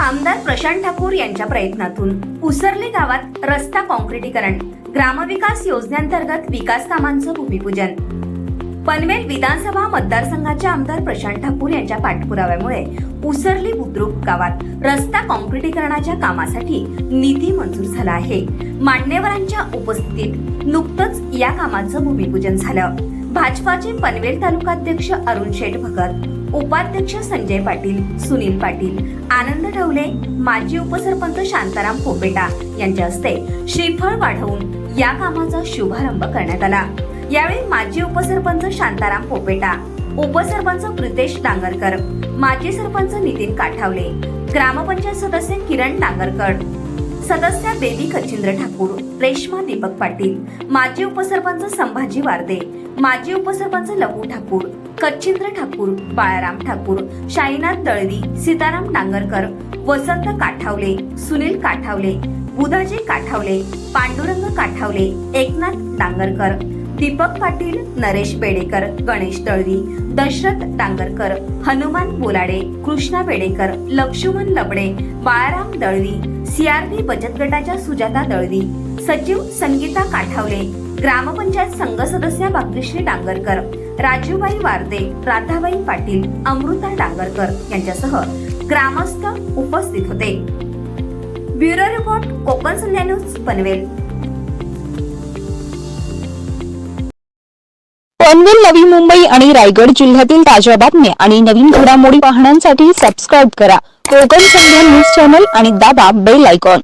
आमदार प्रशांत ठाकूर यांच्या प्रयत्नातून उसरले गावात रस्ता कॉन्क्रिटीकरण ग्रामविकास योजनेअंतर्गत विकास कामांचं भूमिपूजन. पनवेल विधानसभा मतदारसंघाचे आमदार प्रशांत ठाकूर यांच्या पाठपुराव्यामुळे उसरली बुद्रुक गावात रस्ता कॉन्क्रिटीकरणाच्या कामासाठी निधी मंजूर झाला आहे. मान्यवरांच्या उपस्थितीत नुकतंच या कामाचं भूमिपूजन झालं. भाजपाचे पनवेल तालुकाध्यक्ष अरुण शेठ भगत उपाध्यक्ष संजय पाटील सुनील पाटील आनंद ढवले माजी उपसरपंच शांताराम पोपेटा यांच्या हस्ते श्रीफळ वाढवून या कामाचा शुभारंभ करण्यात आला. यावेळी माजी उपसरपंच शांताराम पोपेटा उपसरपंच प्रितेश डांगरकर माजी सरपंच नितीन काठावले ग्रामपंचायत सदस्य किरण डांगरकर सदस्य बेबी खचिंद्र ठाकूर रेश्मा दीपक पाटील माजी उपसरपंच संभाजी वारदे माजी उपसरपंच लघु ठाकूर कच्छिंद्र ठाकूर बाळाराम ठाकूर शाईनाथ दळवी सीताराम डांगरकर वसंत काठावले सुनील काठावले बुधाजी काठावले पांडुरंग काठावले एकनाथ डांगरकर दीपक पाटील नरेश बेडेकर गणेश दळवी दशरथ डांगरकर हनुमान बोलाडे कृष्णा बेडेकर लक्ष्मण लबडे बाळाराम दळवी सीआरबी बचत गटाच्या सुजाता दळवी सचिव संगीता काठावले ग्रामपंचायत संघ सदस्य भाग्यश्री डांगरकर राजूबाई वारदे राधाबाई पाटील अमृता डांगरकर यांच्यासह ग्रामस्थ उपस्थित होते. Bureau report Konkan Sandhya news Panvel. Panvel Navi Mumbai आणि रायगड जिल्ह्यातील ताज्या बातम्या आणि नवीन घडामोडी पाहण्यासाठी सबस्क्राईब करा. कोकण संध्या न्यूज चॅनल आणि दाबा बेल आयकॉन